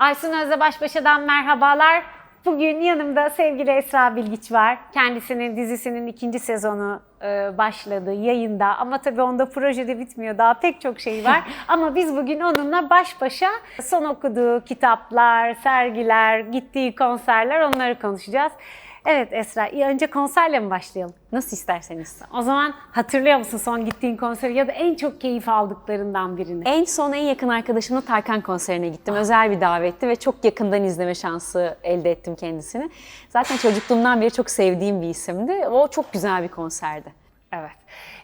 Aysun Özde Başbaşa'dan merhabalar. Bugün yanımda sevgili Esra Bilgiç var. Kendisinin dizisinin ikinci sezonu e, başladı yayında ama tabii onda projede bitmiyor. Daha pek çok şey var. ama biz bugün onunla baş başa son okuduğu kitaplar, sergiler, gittiği konserler onları konuşacağız. Evet Esra, iyi önce konserle mi başlayalım? Nasıl isterseniz. O zaman hatırlıyor musun son gittiğin konseri ya da en çok keyif aldıklarından birini? En son en yakın arkadaşımla Tarkan konserine gittim. Özel bir davetti ve çok yakından izleme şansı elde ettim kendisini. Zaten çocukluğumdan beri çok sevdiğim bir isimdi. O çok güzel bir konserdi. Evet.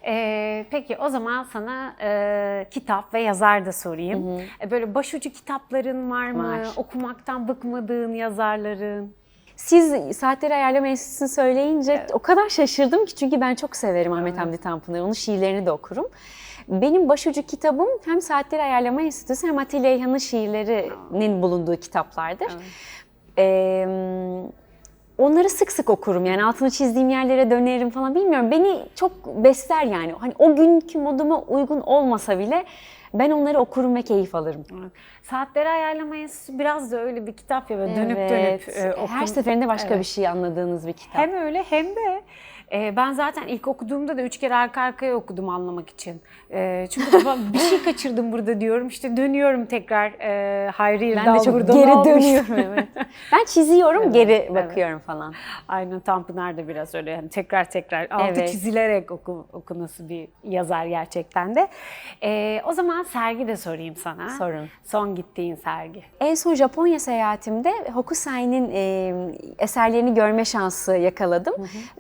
Ee, peki o zaman sana e, kitap ve yazar da sorayım. E, Böyle başucu kitapların var mı? Var. Okumaktan bıkmadığın yazarların? Siz Saatleri Ayarlama Enstitüsü'nü söyleyince o kadar şaşırdım ki çünkü ben çok severim Ahmet Hamdi Tanpınar'ı. Onun şiirlerini de okurum. Benim başucu kitabım hem Saatleri Ayarlama Enstitüsü hem Atilla İlhan'ın şiirlerinin bulunduğu kitaplardır. Ee, onları sık sık okurum yani altını çizdiğim yerlere dönerim falan bilmiyorum. Beni çok besler yani. Hani o günkü moduma uygun olmasa bile ben onları okurum ve keyif alırım. Saatleri Ayarlama Enstitüsü biraz da öyle bir kitap ya böyle dönüp dönüp Evet. e, okun- Her seferinde başka bir şey anladığınız bir kitap. Hem öyle hem de e, ben zaten ilk okuduğumda da üç kere arka arkaya okudum anlamak için. E, çünkü bir şey kaçırdım burada diyorum. İşte dönüyorum tekrar e, Hayri Ben Yıldal de çok geri dönüyorum evet. Ben çiziyorum, geri bakıyorum falan. Aynen Tanpınar da biraz öyle yani tekrar tekrar altı Evet. çizilerek oku, okunası bir yazar gerçekten de. E, o zaman sergi de sorayım sana. Sorun. Son gittiğin sergi. En son Japonya seyahatimde Hokusai'nin e, eserlerini görme şansı yakaladım.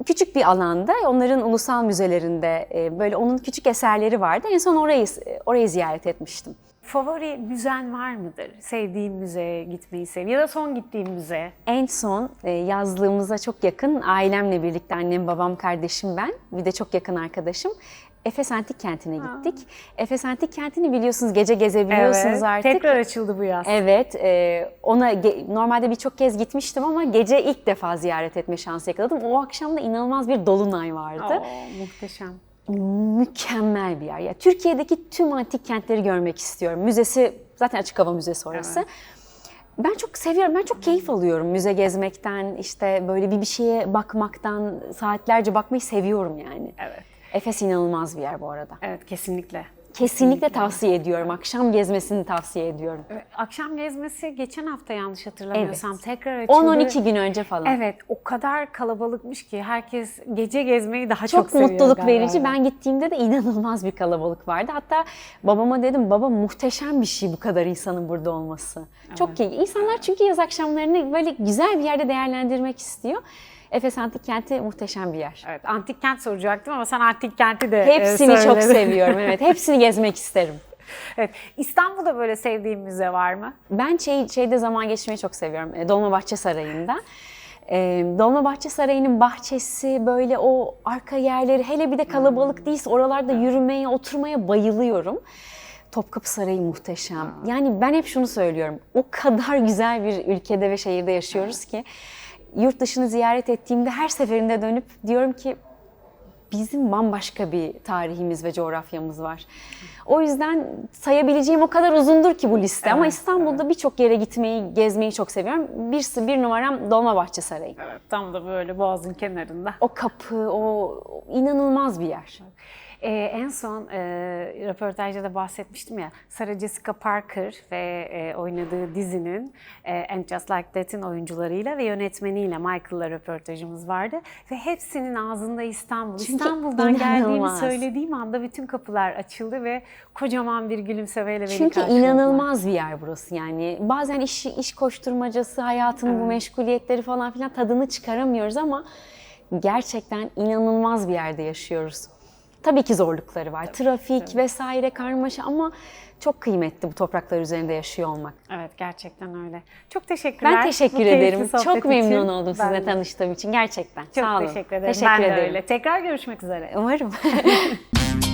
Küçük bir alanda, onların ulusal müzelerinde e, böyle onun küçük eserleri vardı. En son orayı orayı ziyaret etmiştim. Favori müzen var mıdır? Sevdiğin müzeye gitmeyi sev ya da son gittiğin müze. En son e, yazlığımıza çok yakın ailemle birlikte annem, babam, kardeşim ben bir de çok yakın arkadaşım Efes Antik Kenti'ne gittik. Efes Antik Kenti'ni biliyorsunuz gece gezebiliyorsunuz artık. Tekrar açıldı bu yaz. Evet, e, ona normalde birçok kez gitmiştim ama gece ilk defa ziyaret etme şansı yakaladım. O akşam da inanılmaz bir dolunay vardı. Oo, muhteşem. Mükemmel bir yer. Ya Türkiye'deki tüm antik kentleri görmek istiyorum. Müzesi zaten açık hava müzesi orası. Ben çok seviyorum, ben çok keyif alıyorum müze gezmekten, işte böyle bir bir şeye bakmaktan, saatlerce bakmayı seviyorum yani. Evet. Efes inanılmaz bir yer bu arada. Evet kesinlikle. Kesinlikle tavsiye ediyorum. Akşam gezmesini tavsiye ediyorum. Akşam gezmesi geçen hafta yanlış hatırlamıyorsam Evet. tekrar açıldı. 10-12 gün önce falan. Evet o kadar kalabalıkmış ki herkes gece gezmeyi daha çok, Çok seviyor mutluluk galiba. verici. Ben gittiğimde de inanılmaz bir kalabalık vardı. Hatta babama dedim baba muhteşem bir şey bu kadar insanın burada olması. Çok iyi. İnsanlar çünkü yaz akşamlarını böyle güzel bir yerde değerlendirmek istiyor. Efes Antik Kenti muhteşem bir yer. Evet antik kent soracaktım ama sen antik kenti de e, Hepsini çok söyledin. seviyorum. Evet, hepsini gezmek isterim. evet. İstanbul'da böyle sevdiğin müze var mı? Ben şey, şeyde zaman geçirmeyi çok seviyorum. e, Dolmabahçe Sarayı'nda. E, Dolmabahçe Sarayı'nın bahçesi, böyle o arka yerleri, hele bir de kalabalık değilse oralarda yürümeye, oturmaya bayılıyorum. Topkapı Sarayı muhteşem. Yani ben hep şunu söylüyorum. O kadar güzel bir ülkede ve şehirde yaşıyoruz ki yurt dışını ziyaret ettiğimde her seferinde dönüp diyorum ki bizim bambaşka bir tarihimiz ve coğrafyamız var. O yüzden sayabileceğim o kadar uzundur ki bu liste ama Evet, İstanbul'da birçok yere gitmeyi, gezmeyi çok seviyorum. Bir, bir numaram Dolmabahçe Sarayı. Evet. Tam da böyle boğazın kenarında. O kapı, o o inanılmaz bir yer. Ee, en son e, röportajda da bahsetmiştim ya Sarah Jessica Parker ve e, oynadığı dizinin e, And Just Like That'in oyuncularıyla ve yönetmeniyle Michael'la röportajımız vardı. Ve hepsinin ağzında İstanbul. Çünkü İstanbul'dan geldiğimi söylediğim anda bütün kapılar açıldı ve kocaman bir gülümsemeyle beni Çünkü inanılmaz bir yer burası yani. Bazen iş, iş koşturmacası, hayatın bu meşguliyetleri falan filan tadını çıkaramıyoruz ama gerçekten inanılmaz bir yerde yaşıyoruz. Tabii ki zorlukları var. Trafik vesaire karmaşa ama çok kıymetli bu topraklar üzerinde yaşıyor olmak. Evet gerçekten öyle. Çok teşekkürler. Ben teşekkür bu ederim. Çok memnun için. oldum Ben sizinle de. tanıştığım için gerçekten. Çok Sağ olun. teşekkür ederim. Teşekkür ben de ederim. öyle. Tekrar görüşmek üzere. Umarım.